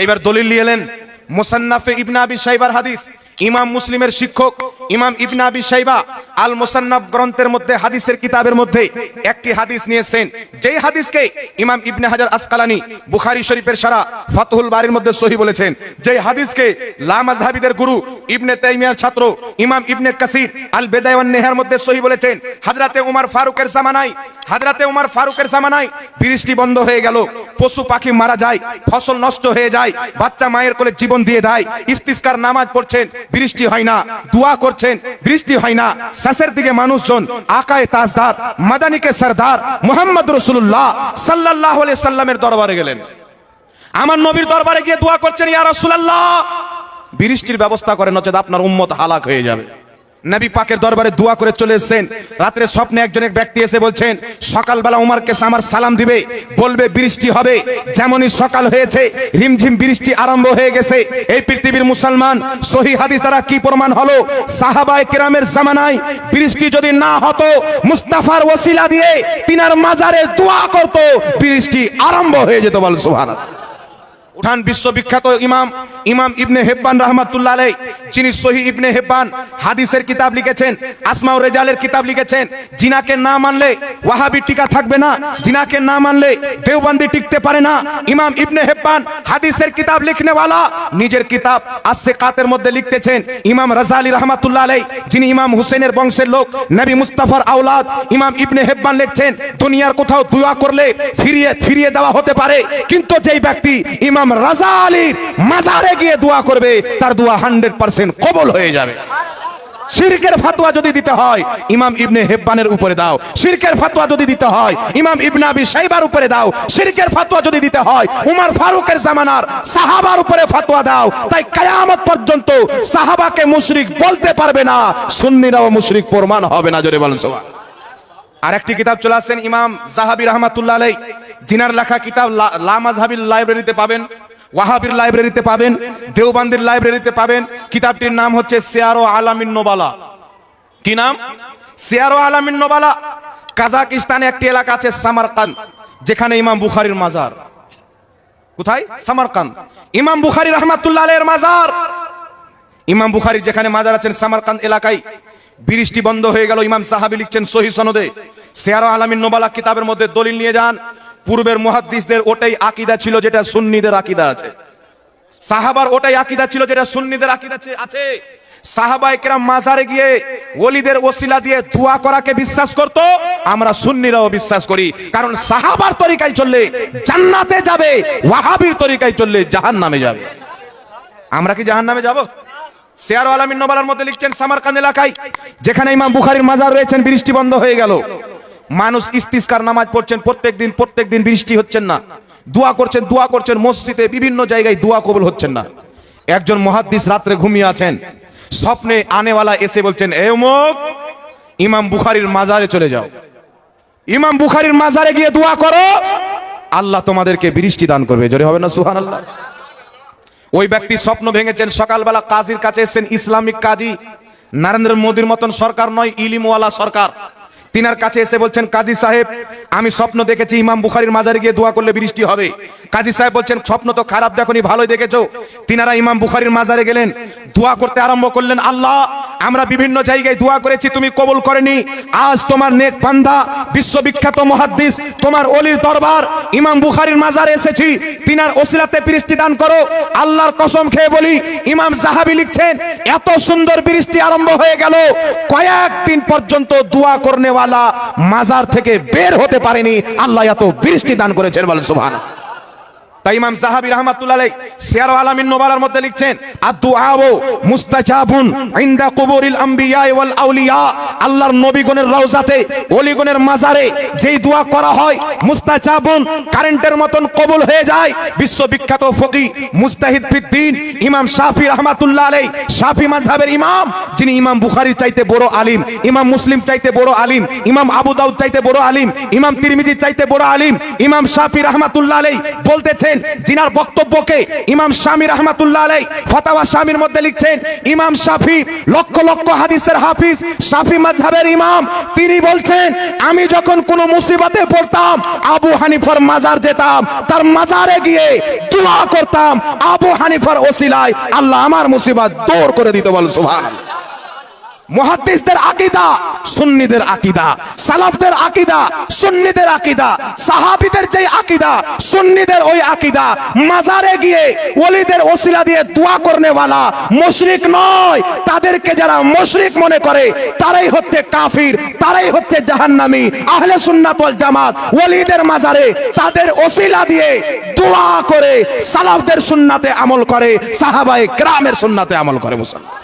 এইবার দলিল নিয়ে এলেন মুসান্নাফে ইবনা আবি সাইবার হাদিস। ইমাম মুসলিমের শিক্ষক ইমাম ইবনে আবি সাইবা আল মুসান্নাফ গ্রন্থের মধ্যে, হাদিসের কিতাবের মধ্যে একটি হাদিস নিয়েছেন। যেই হাদিসকে ইমাম ইবনে হাজার আসকালানি বুখারী শরীফের সারা ফাতহুল বারির মধ্যে সহি বলেছেন, যেই হাদিসকে লা মাযহাবিদের গুরু ইবনে তাইমিয়ার ছাত্র ইমাম ইবনে কাসির আল বেদায় ওয়ান নেহার মধ্যে সহি বলেছেন হযরতে উমর ফারুকের জামানায়, হাজরাতে উমর ফারুকের জামানায় বৃষ্টি বন্ধ হয়ে গেল, পশু পাখি মারা যায়, ফসল নষ্ট হয়ে যায়, বাচ্চা মায়ের কোলে জীবন দিয়ে দেয় ইস্তিস্কার নামাজ পড়ছেন বৃষ্টি হয় না, দোয়া করছেন, বৃষ্টি হয় না। শেষের দিকে মানুষজন আকায় তাজদার, মাদানিকে সরদার, মোহাম্মদ রসুল্লাহ সাল্লাহ সাল্লামের দরবারে গেলেন। আমার নবীর দরবারে গিয়ে দোয়া করছেন, ইয়া রসুল্লাহ বৃষ্টির ব্যবস্থা করেন নচেত আপনার উম্মত হালাক হয়ে যাবে। নবী পাকের দরবারে দোয়া করে চলে এসেছেন। রাত্রে স্বপ্নে একজন এক ব্যক্তি এসে বলছেন, সকালবেলা উমারকে আমার সালাম দিবে, বলবে বৃষ্টি হবে, যেমনই সকাল হয়েছে, রিমঝিম বৃষ্টি আরম্ভ হয়ে গেছে। এই পৃথিবীর মুসলমান, সহি হাদিস দ্বারা কি প্রমাণ হলো? সাহাবায়ে কেরামের জামানায় বৃষ্টি যদি না হতো, মুস্তাফার ওসিলা দিয়ে তিনার মাজারে দোয়া করত, বৃষ্টি আরম্ভ হয়ে যেত বল সুবহানাল্লাহ। উঠান বিশ্ববিখ্যাত ইমাম ইমাম ইবনে হেব্বান রহমাতুল্লাহ আলাই যিনি সহি ইবনে হেব্বান হাদিসের কিতাব লিখেছেন, আসমাউ রেজালের কিতাব লিখেছেন। জিনাকে না মানলে ওয়াহাবি টিকা থাকবে না, জিনাকে না মানলে দেওবন্দি টিকতে পারে না। ইমাম ইবনে হেব্বান হাদিসের কিতাব লিখনেওয়ালা, নিজের কিতাব আসে কাতের মধ্যে লিখতেছেন, ইমাম রাজালি রহমাতুল্লাহ আলাই যিনি ইমাম হুসেনের বংশের লোক, নবী মুস্তাফার আওলাদ, ইমাম ইবনে হেব্বান লিখছেন, দুনিয়ার কোথাও দোয়া করলে ফিরিয়ে ফিরিয়ে দেওয়া হতে পারে। কিন্তু যেই ব্যক্তি ইমাম রাজা আলীর মাজারে গিয়ে দোয়া করবে, তার দোয়া হান্ড্রেড পার্সেন্ট কবল হয়ে যাবে। ফাতোয়া যদি দিতে হয়, ইমাম ইবনে হেব্বানের উপরে দাও। ফাতোয়া যদি দিতে হয়, ইমাম ইবনে আবি সাইবার উপরে দাও। ফাতোয়া যদি দিতে হয় ফারুকের জামানার সাহাবার উপরে ফাতোয়া দাও। তাই কিয়ামত পর্যন্ত সাহাবাকে মুশরিক বলতে পারবে না, সুন্নিরাও মুশরিক প্রমাণ হবে না, জোরে বলেন সবাই আর একটি কিতাব চলে আসছেন, ইমাম জাহাবি রহমাতুল্লাহ আলাই জিনার লেখা কিতাব লা- লা মাজহাবির লাইব্রেরিতে পাবেন। ওয়াহাবির লাইব্রেরিতে পাবেন, দেওবান্দির লাইব্রেরিতে পাবেন। কিতাবটির নাম হচ্ছে সিয়ারো আলামিন নোবালা। কি নাম? সিয়ারো আলামিন নোবালা। কাজাকিস্তানে একটি এলাকা আছে সামারকান্দ, যেখানে ইমাম বুখারীর মাজার। কোথায়? সামারকান্দ। ইমাম বুখারী রহমাতুল্লাহ আলাইহির মাজার। ইমাম বুখারী যেখানে মাজার আছেন সামারকান্দ এলাকায়, বৃষ্টি বন্ধ হয়ে গেল, ইমাম সাহাবি লিখছেন সহি সনদে। সেয়ারো আলামিন নোবালা কিতাবের মধ্যে দলিল নিয়ে যান। পূর্বের মুহাদ্দিসদের ওটাই আকীদা ছিল যেটা সুন্নিদের আকিদা আছে। সাহাবার ওটাই আকিদা ছিল যেটা সুন্নিদের আকিদা আছে- আছে। সাহাবায়ে মাজারে গিয়ে ওলিদের ওসিলা দিয়ে দোয়া করাকে বিশ্বাস করত, আমরা সুন্নিরাও বিশ্বাস করি। কারণ সাহাবার তরিকায় চললে জান্নাতে যাবে, ওয়াহাবির তরিকায় চললে জাহান্নামে যাবে। আমরা কি জাহান্নামে যাব? শেয়ার আলামিন নোবালার মধ্যে লিখছেন, সামারকান্দ এলাকায়, যেখানে ইমাম বুখারীর মাজার রয়েছেন, বৃষ্টি বন্ধ হয়ে গেল। মানুষ ইস্তিস্কার নামাজ পড়ছেন প্রত্যেক দিন প্রত্যেক দিন বৃষ্টি হচ্ছেন না। দোয়া করছেন দোয়া করছেন, মসজিদে বিভিন্ন জায়গায় দোয়া কবুল হচ্ছেন না। একজন মহাদ্দিস রাত্রে ঘুমিয়ে আছেন, স্বপ্নে আনেওয়ালা এসে বলছেন, এ অমুক ইমাম বুখারীর মাজারে চলে যাও। ইমাম বুখারীর মাজারে গিয়ে দোয়া করো, আল্লাহ তোমাদেরকে বৃষ্টি দান করবে। জোরে হবে না, সুবহানাল্লাহ? ওই ব্যক্তি স্বপ্ন ভেঙেছেন, সকালবেলা কাজীর কাছে এসেছেন, ইসলামিক কাজী। নরেন্দ্র মোদীর মতন সরকার নয়, ইলিমওয়ালা সরকার। তিনার কাছে এসে বলছেন, কাজী সাহেব, আমি স্বপ্ন দেখেছি ইমাম বুখারীর মাজারে গিয়ে দোয়া করলে বৃষ্টি হবে। কাজী সাহেব বলছেন, স্বপ্ন তো খারাপ দেখনি ভালোই দেখেছ। তিনারা ইমাম বুখারীর মাজারে গেলেন, দোয়া করতে আরম্ভ করলেন, আল্লাহ, আমরা বিভিন্ন জায়গায় দোয়া করেছি, তুমি কবুল করেনি। আজ তোমার নেক বান্দা, বিশ্ববিখ্যাত মহাদ্দিস, তোমার অলির দরবার, ইমাম বুখারীর মাজারে এসেছি। তিনার ওসিলাতে বৃষ্টি দান করো, আল্লাহর কসম খেয়ে বলি, ইমাম সাহাবি লিখছেন, এত সুন্দর বৃষ্টি আরম্ভ হয়ে গেল, কয়েকদিন পর্যন্ত দোয়া করনেওয়ালা মাজার থেকে বের হতে পারেনি। আল্লাহ এত বৃষ্টি দান করেছেন বলেন সুবহানাল্লাহ। তাই ইমাম সাহাবি রহমাতুল্লাহ সিয়ার আলামিন নোবালার মধ্যে লিখছেন মুস্তাজাবুন ইনদা কুবুরিল ওয়াল আউলিয়া। আল্লাহর নবীগণের রওজাতে মাজারে যেই দোয়া করা হয়, মুস্তাজাবুন কারেন্টের মতন কবুল হয়ে যায়। বিশ্ববিখ্যাত ফকি মুস্তাহিদ ফিদ্দিন, ইমাম শাফি শাফি মাযহাবের ইমাম, যিনি ইমাম বুখারীর চাইতে বড় আলিম, ইমাম মুসলিম চাইতে বড় আলিম, ইমাম আবু দাউদ চাইতে বড় আলিম, ইমাম তিরমিজি চাইতে বড় আলিম, ইমাম শাফি রহমাতুল্লাহ আলাই বলতেছেন লিখছেন, জিনার বক্তব্যকে ইমাম শামী রহমাতুল্লাহ আলাই ফতাওয়া শামীর মধ্যে লিখছেন, ইমাম শাফি, লক্ষ লক্ষ হাদিসের হাফিজ, শাফি মাযহাবের ইমাম, তিনি বলছেন, আমি যখন কোনো মুসিবতে পড়তাম, আবু হানিফার মাজার যেতাম, তার মাজারে গিয়ে দোয়া করতাম, আবু হানিফার ওসিলায় আল্লাহ আমার মুসিবত দৌড় করে দিতে বল সুবহানাল্লাহ। মুহাদ্দিসদের আকীদা, সুন্নিদের আকীদা, সালাফদের আকীদা, সুন্নিদের আকীদা, সাহাবীদের যে আকীদা, সুন্নিদের ওই আকীদা, মাজারে গিয়ে ওলিদের ওসিলা দিয়ে দোয়া করনে वाला মুশরিক নয়। তাদেরকে যারা মুশরিক মনে করে, তারাই হচ্ছে কাফির, তারাই হচ্ছে জাহান্নামী, আহলে সুন্নাত ওয়াল জামাত। ওলিদের মাজারে তাদের ওসিলা দিয়ে দোয়া করে সালাফদের সুন্নাতে আমল করে, সাহাবায়ে কেরামের সুন্নাতে আমল করে মুসলমান।